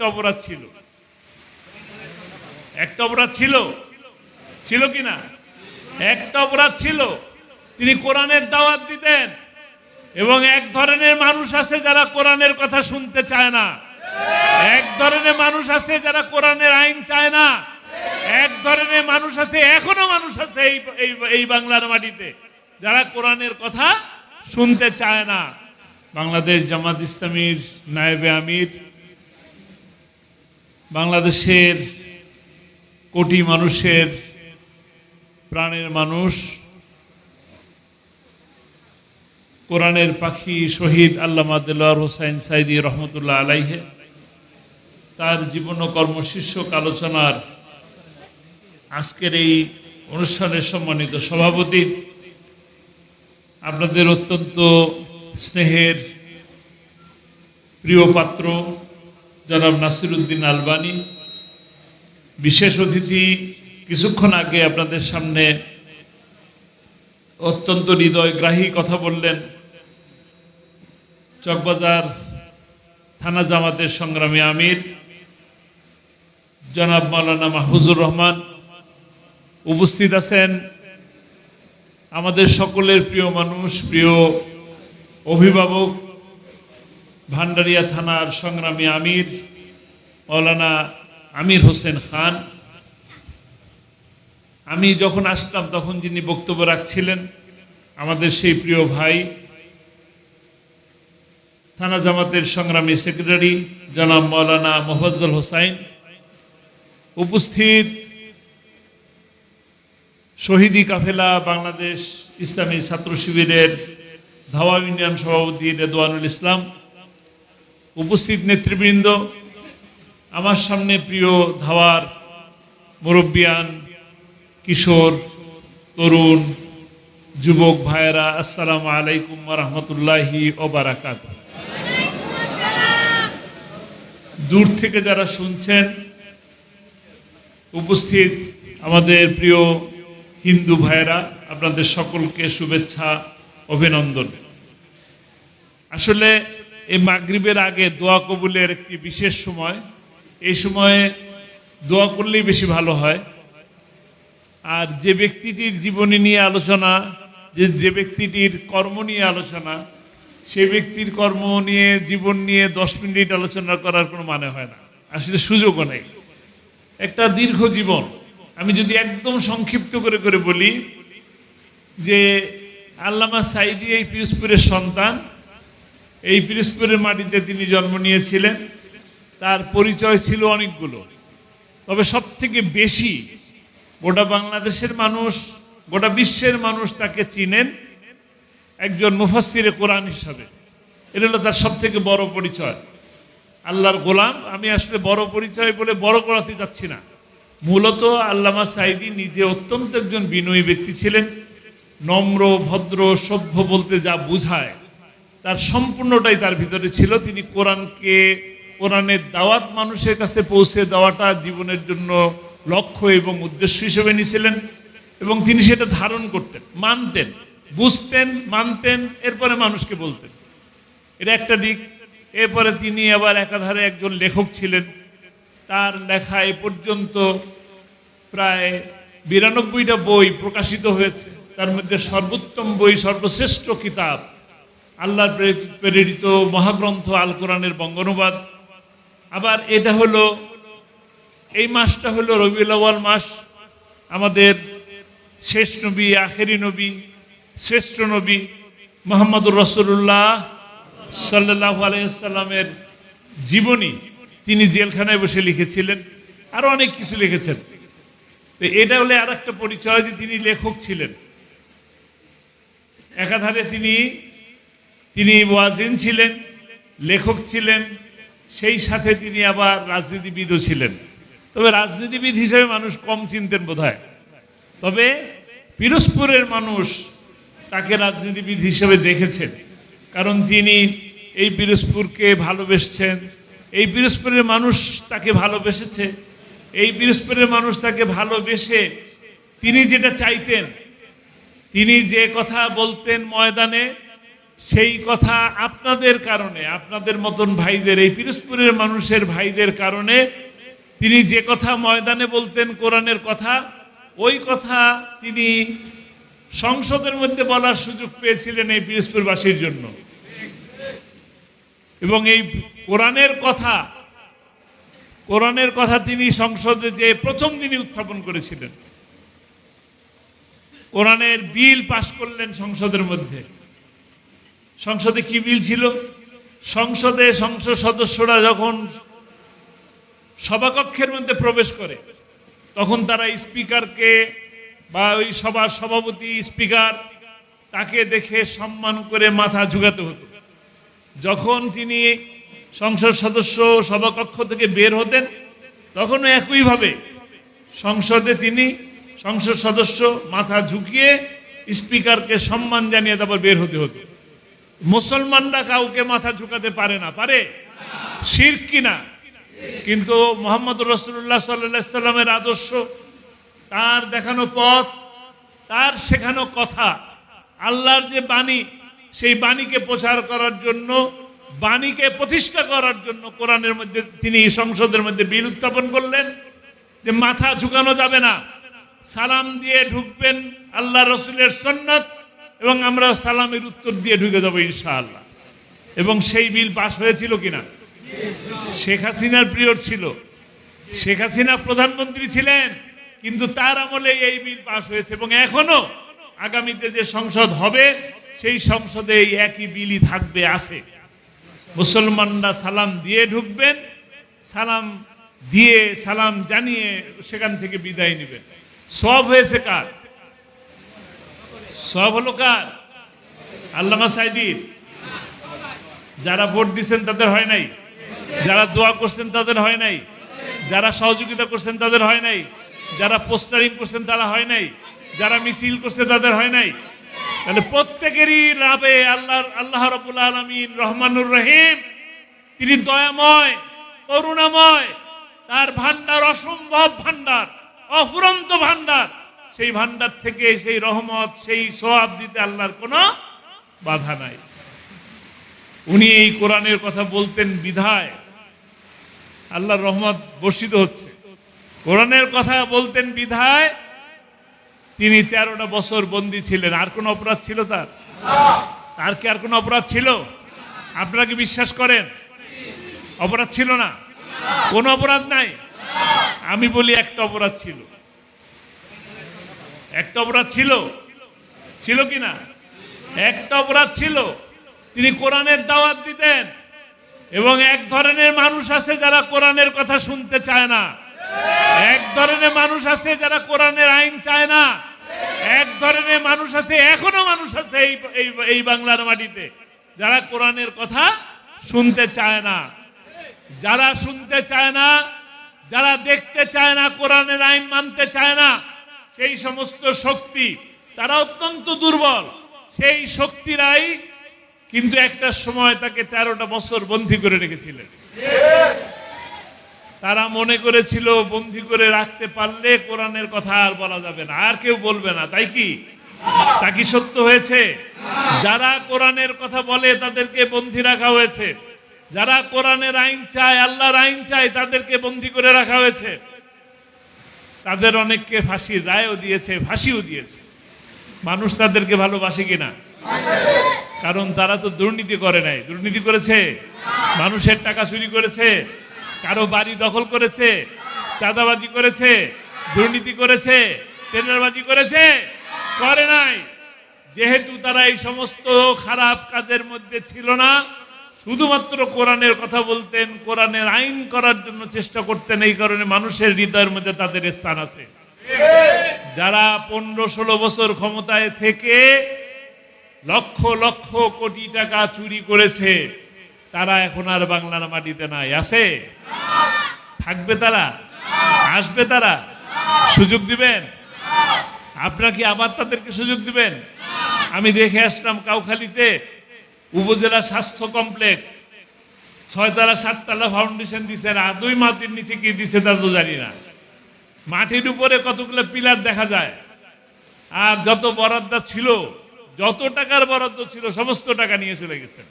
একটা অপরাধ ছিল। একটা অপরাধ ছিল। ছিল কি না? একটা অপরাধ ছিল। তিনি কোরআনের দাওয়াত দিতেন। এবং এক ধরনের মানুষ আছে যারা কোরআনের কথা শুনতে চায় না। এক ধরনের মানুষ আছে যারা কোরআনের আইন চায় না। এক ধরনের মানুষ আছে, এখনও মানুষ আছে এই এই বাংলার মাটিতে, যারা কোরআনের কথা শুনতে চায় না। বাংলাদেশ জামাত ইসলামীর নায়েবে আমির বাংলাদেশের কোটি মানুষের প্রাণের মানুষ, কোরআনের পাখি শহীদ আল্লামা দেলোয়ার হোসাইন সাইদি রহমতুল্লাহ আলাইহে, তার জীবন কর্ম শীর্ষক আলোচনার আজকের এই অনুষ্ঠানের সম্মানিত সভাপতি। আপনাদের অত্যন্ত স্নেহের প্রিয় পাত্র জনাব নাসিরুদ্দিন আলবানী। বিশেষ অতিথি, কিছুক্ষণ আগে আপনাদের সামনে অত্যন্ত হৃদয়গ্রাহী কথা বললেন চকবাজার থানা জামাতের সংগ্রামী আমির, জনাব মাওলানা মাহফুজুর রহমান। উপস্থিত আছেন আমাদের সকলের প্রিয় মানুষ, প্রিয় অভিভাবক ভান্ডারিয়া থানার সংগ্রামী আমির, মৌলানা আমির হোসেন খান। আমি যখন আসলাম তখন যিনি বক্তব্য রাখছিলেন, আমাদের সেই প্রিয় ভাই, থানা জামাতের সংগ্রামী সেক্রেটারি জনাব মৌলানা মোফাজ্জল হোসাইন, উপস্থিত শহীদি কাফেলা বাংলাদেশ ইসলামী ছাত্র শিবিরের ধাওয়া ইউনিয়ন সভাপতি রেদওয়ানুল ইসলাম উপস্থিত নেতৃবৃন্দ, আমার সামনে প্রিয় ধাওয়ার মুরব্বিয়ান, কিশোর, তরুণ, যুবক ভাইয়েরা, আসসালামু আলাইকুম রহমতুল্লাহি ওবারাকাত দূর থেকে যারা শুনছেন, উপস্থিত আমাদের প্রিয় হিন্দু ভাইয়েরা, আপনাদের সকলকে শুভেচ্ছা, অভিনন্দন। আসলে এই মাগরিবের আগে দোয়া কবুলের একটি বিশেষ সময়। এই সময়ে দোয়া করলেই বেশি ভালো হয়। আর যে ব্যক্তিটির জীবনী নিয়ে আলোচনা, যে যে ব্যক্তিটির কর্ম নিয়ে আলোচনা, সেই ব্যক্তির কর্ম নিয়ে, জীবন নিয়ে দশ মিনিট আলোচনা করার কোনো মানে হয় না। আসলে সুযোগও নেই। একটা দীর্ঘ জীবন। আমি যদি একদম সংক্ষিপ্ত করে করে বলি যে, আল্লামা সাইদি এই পিরোজপুরের সন্তান এই পিরোজপুরের মাটিতে তিনি জন্ম নিয়েছিলেন। তার পরিচয় ছিল অনেকগুলো। তবে সব থেকে বেশি গোটা বাংলাদেশের মানুষ, গোটা বিশ্বের মানুষ তাকে চিনেন একজন মুফাসিরে কোরআন হিসাবে। এটা হলো তার সব থেকে বড় পরিচয়। আল্লাহর গোলাম, আমি আসলে বড় পরিচয় বলে বড় করাতে যাচ্ছি না। মূলত আল্লামা সাইদি নিজে অত্যন্ত একজন বিনয়ী ব্যক্তি ছিলেন। নম্র, ভদ্র, সভ্য বলতে যা বুঝায়। তার সম্পূর্ণটাই তার ভিতরে ছিল। তিনি কোরআনকে, কোরআনের দাওয়াত মানুষের কাছে পৌঁছে দেওয়াটা জীবনের জন্য লক্ষ্য এবং উদ্দেশ্য হিসেবে নিয়েছিলেন এবং তিনি সেটা ধারণ করতেন, মানতেন, বুঝতেন, মানতেন, এরপরে মানুষকে বলতেন। এটা একটা দিক। এরপরে তিনি আবার একাধারে একজন লেখক ছিলেন। তার লেখা এ পর্যন্ত প্রায় বিরানব্বইটা বই প্রকাশিত হয়েছে। তার মধ্যে সর্বোত্তম বই, সর্বশ্রেষ্ঠ কিতাব আল্লাহর প্রে- প্রেরিত মহাগ্রন্থ আল কোরআনের বঙ্গানুবাদ। আবার এটা হলো, এই মাসটা হলো রবিউল মাস। আমাদের শেষ নবী, আখেরি নবী, শ্রেষ্ঠ নবী মোহাম্মদুর রসুল্লাহ সাল্লাহ আলাইসাল্লামের জীবনী তিনি জেলখানায় বসে লিখেছিলেন। আরও অনেক কিছু লিখেছেন। তো এটা হলে আর একটা পরিচয় যে তিনি লেখক ছিলেন। একাধারে তিনি তিনি ওয়াজিন ছিলেন, লেখক ছিলেন, সেই সাথে তিনি আবার রাজনীতিবিদও ছিলেন। তবে রাজনীতিবিদ হিসেবে মানুষ কম চিনতেন বোধহয়। তবে পিরোজপুরের মানুষ তাকে রাজনীতিবিদ হিসেবে দেখেছেন। কারণ তিনি এই পিরোজপুরকে ভালোবেসছেন, এই পিরোজপুরের মানুষ তাকে ভালোবেসেছে, এই পিরোজপুরের মানুষ তাকে ভালোবেসে তিনি যেটা চাইতেন, তিনি যে কথা বলতেন ময়দানে সেই কথা আপনাদের কারণে, আপনাদের মতন ভাইদের, এই পিরোজপুরের মানুষের ভাইদের কারণে তিনি যে কথা ময়দানে বলতেন, কোরআনের কথা, ওই কথা তিনি সংসদের মধ্যে বলার সুযোগ পেয়েছিলেন এই পিরোজপুরবাসীর জন্য। এবং এই কোরআনের কথা কোরআনের কথা তিনি সংসদে যে প্রথম দিনই উত্থাপন করেছিলেন। কোরআনের বিল পাশ করলেন সংসদের মধ্যে। সংসদে কি বিল ছিল? সংসদে সংসদ সদস্যরা যখন সভাকক্ষের মধ্যে প্রবেশ করে, তখন তারা স্পিকারকে বা ওই সভার সভাপতি, স্পিকার, তাকে দেখে সম্মান করে মাথা ঝুঁকাতে হতো। যখন তিনি সংসদ সদস্য সভাকক্ষ থেকে বের হতেন, তখনও একইভাবে সংসদে তিনি সংসদ সদস্য মাথা ঝুঁকিয়ে স্পিকারকে সম্মান জানিয়ে তারপর বের হতে হতো। মুসলমানরা কাউকে মাথা ঝুঁকাতে পারে না। পারে? শির কিনা? কিন্তু মোহাম্মদ রসুল্লাহ সাল্লামের আদর্শ, তার দেখানো পথ, তার শেখানো কথা, আল্লাহর যে বাণী, সেই বাণীকে প্রচার করার জন্য, বাণীকে প্রতিষ্ঠা করার জন্য কোরআনের মধ্যে তিনি সংসদের মধ্যে বিল উত্থাপন করলেন যে মাথা ঝুঁকানো যাবে না। সালাম দিয়ে ঢুকবেন আল্লাহ রসুলের সন্ন্যত এবং আমরা সালামের উত্তর দিয়ে ঢুকে যাব ইনশাআল্লাহ। এবং সেই বিল পাশ হয়েছিল কিনা? শেখ হাসিনার পিরিয়ড ছিল। শেখ হাসিনা প্রধানমন্ত্রী ছিলেন, কিন্তু তার আমলে এই বিল পাশ হয়েছে এবং এখনও আগামীতে যে সংসদ হবে, সেই সংসদে এই একই বিলই থাকবে, আছে। মুসলমানরা সালাম দিয়ে ঢুকবেন, সালাম দিয়ে সালাম জানিয়ে সেখান থেকে বিদায় নেবেন। সব হয়েছে কার? সব হলো কার? আল্লামা সাইদির। যারা ভোট দিচ্ছেন তাদের হয় নাই। যারা দোয়া করছেন তাদের হয় নাই। যারা সহযোগিতা করছেন তাদের হয় নাই। যারা পোস্টারিং করছেন তারা হয় নাই। যারা মিছিল করছে তাদের হয় নাই। তাহলে প্রত্যেকেরই লাভে আল্লাহ আল্লাহ রবুল আলমিন রহমানুর রহিম। তিনি দয়াময়, করুণাময়, তার ভান্ডার অসম্ভব ভান্ডার অফুরন্ত ভান্ডার সেই ভান্ডার থেকে, সেই রহমত, সেই সোয়াব দিতে আল্লাহর কোনো বাধা নাই। উনি এই কোরআনের কথা বলতেন বিধায়। আল্লাহর রহমত বর্ষিত হচ্ছে। কোরআনের কথা বলতেন বিধায়, তিনি তেরোটা বছর বন্দী ছিলেন। আর কোন অপরাধ ছিল তার? তার কি আর কোন অপরাধ ছিল? আপনারা কি বিশ্বাস করেন? অপরাধ ছিল না? কোন অপরাধ নাই? আমি বলি একটা অপরাধ ছিল। একটা অপরাধ ছিল। ছিল কি না একটা অপরাধ ছিল। তিনি কোরআনের দাওয়াত দিতেন। এবং এক ধরনের মানুষ আছে যারা কোরআনের কথা শুনতে চায় না। এক ধরনের মানুষ আছে যারা কোরআনের আইন চায় না। এক ধরনের মানুষ আছে, এখনও মানুষ আছে এই, এই- বাংলার মাটিতে, যারা কোরআনের কথা শুনতে চায় না। যারা শুনতে চায় না, যারা দেখতে চায় না, কোরআনের আইন মানতে চায় না সেই সমস্ত শক্তি তারা অত্যন্ত দুর্বল। সেই শক্তিরাই কিন্তু একটা সময় তাকে তেরোটা বছর বন্দী করে রেখেছিলেন। তারা মনে করেছিল, বন্দী করে রাখতে পারলে কোরআনের কথা আর বলা যাবে না। আর কেউ বলবে না, তাই কি? তা কি সত্য হয়েছে? যারা কোরআনের কথা বলে তাদেরকে বন্দী রাখা হয়েছে। যারা কোরআনের আইন চায়, আল্লাহর আইন চায়, তাদেরকে বন্দি করে রাখা হয়েছে। তাদের অনেককে ফাঁসির রায়ও দিয়েছে, ফাঁসিও দিয়েছে। মানুষ তাদেরকে ভালোবাসে কিনা? কারণ তারা তো দুর্নীতি করে নাই। দুর্নীতি করেছে? মানুষের টাকা চুরি করেছে? কারও বাড়ি দখল করেছে? চাঁদাবাজি করেছে? দুর্নীতি করেছে? টেন্ডারবাজি করেছে? করে নাই। যেহেতু তারা এই সমস্ত খারাপ কাজের মধ্যে ছিল না শুধুমাত্র কোরআনের কথা বলতেন, কোরআনের আইন করার জন্য চেষ্টা করতেন, এই কারণে মানুষের হৃদয়ের মধ্যে তাদের স্থান আছে। যারা পনেরো ষোলো বছর ক্ষমতায় থেকে লক্ষ লক্ষ কোটি টাকা চুরি করেছে, তারা এখন আর বাংলার মাটিতে নাই। আছে? থাকবে তারা? আসবে তারা? সুযোগ দিবেন? আপনারা কি আবার তাদেরকে সুযোগ দিবেন? আমি দেখে আসলাম কাউখালীতে উপজেলা স্বাস্থ্য কমপ্লেক্স। ছয়তলা, সাততলা ফাউন্ডেশন দিছে আর দুই মাটির নিচে কি দিছে তা তো জানি না। মাটির উপরে কতগুলো পিলার দেখা যায়। আর যত বরাদ্দা ছিল, যত টাকার বরাদ্দ ছিল, সমস্ত টাকা নিয়ে চলে গেছেন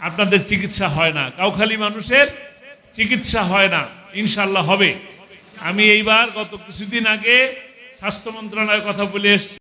আপনাদের চিকিৎসা হয় না। কাউখালি মানুষের চিকিৎসা হয় না। ইনশাল্লাহ হবে। আমি এইবার গত কিছুদিন আগে স্বাস্থ্য মন্ত্রণালয়ের কথা বলে এসেছি।